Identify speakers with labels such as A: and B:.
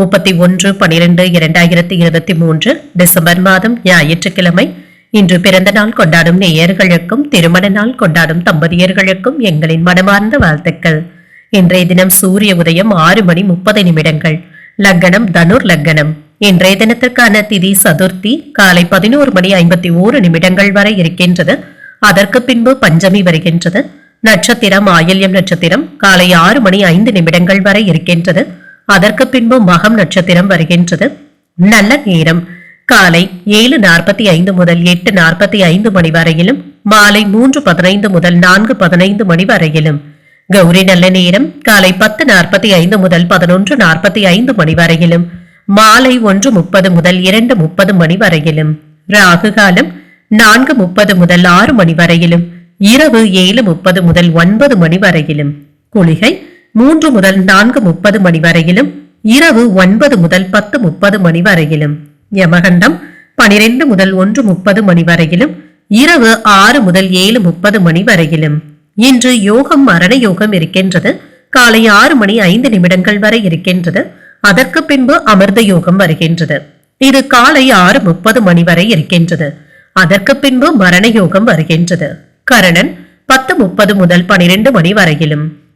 A: முப்பத்தி ஒன்று பனிரெண்டு இரண்டாயிரத்தி இருபத்தி மூன்று டிசம்பர் மாதம் ஞாயிற்றுக்கிழமை. இன்று பிறந்த நாள் கொண்டாடும் நேயர்களுக்கும் திருமண நாள் கொண்டாடும் தம்பதியர்களுக்கும் எங்களின் மனமார்ந்த வாழ்த்துக்கள். இன்றைய தினம் சூரிய உதயம் ஆறு மணி முப்பது நிமிடங்கள். லக்னம் தனுர் லக்னம் இன்றைய தினத்திற்கான திதி சதுர்த்தி காலை பதினோரு மணி ஐம்பத்தி ஓரு நிமிடங்கள் வரை இருக்கின்றது. அதற்கு பின்பு பஞ்சமி வருகின்றது. நட்சத்திரம் ஆயில்யம் நட்சத்திரம் காலை ஆறு மணி ஐந்து நிமிடங்கள் வரை இருக்கின்றது. அதற்கு பின்பு மகம் நட்சத்திரம் வருகின்றது. நல்ல நேரம். காலை ஏழு நாற்பத்தி ஐந்து முதல் எட்டு நாற்பத்தி ஐந்து மணி வரையிலும் மாலை மூன்று பதினைந்து முதல் நான்கு பதினைந்து மணி வரையிலும். கௌரி நல்ல நேரம். காலை பத்து நாற்பத்தி ஐந்து முதல் பதினொன்று நாற்பத்தி ஐந்து மணி வரையிலும் மாலை ஒன்று முப்பது முதல் இரண்டு முப்பது மணி வரையிலும். ராகு காலம் நான்கு முப்பது முதல் ஆறு மணி வரையிலும் இரவு ஏழு முப்பது முதல் ஒன்பது மணி வரையிலும். குளிகை மூன்று முதல் நான்கு முப்பது மணி வரையிலும் இரவு ஒன்பது முதல் பத்து முப்பது மணி வரையிலும். யமகண்டம் பனிரெண்டு முதல் ஒன்று முப்பது மணி வரையிலும் இரவு ஆறு முதல் ஏழு முப்பது மணி வரையிலும். இன்று யோகம் மரண யோகம் இருக்கின்றது. காலை ஆறு மணி ஐந்து நிமிடங்கள் வரை இருக்கின்றது. அதற்கு பின்பு அமிர்த யோகம் வருகின்றது. இது காலை ஆறு முப்பது மணி வரை இருக்கின்றது. அதற்கு பின்பு மரண யோகம் வருகின்றது. கரணன் பத்து முப்பது முதல் பனிரெண்டு மணி வரையிலும்.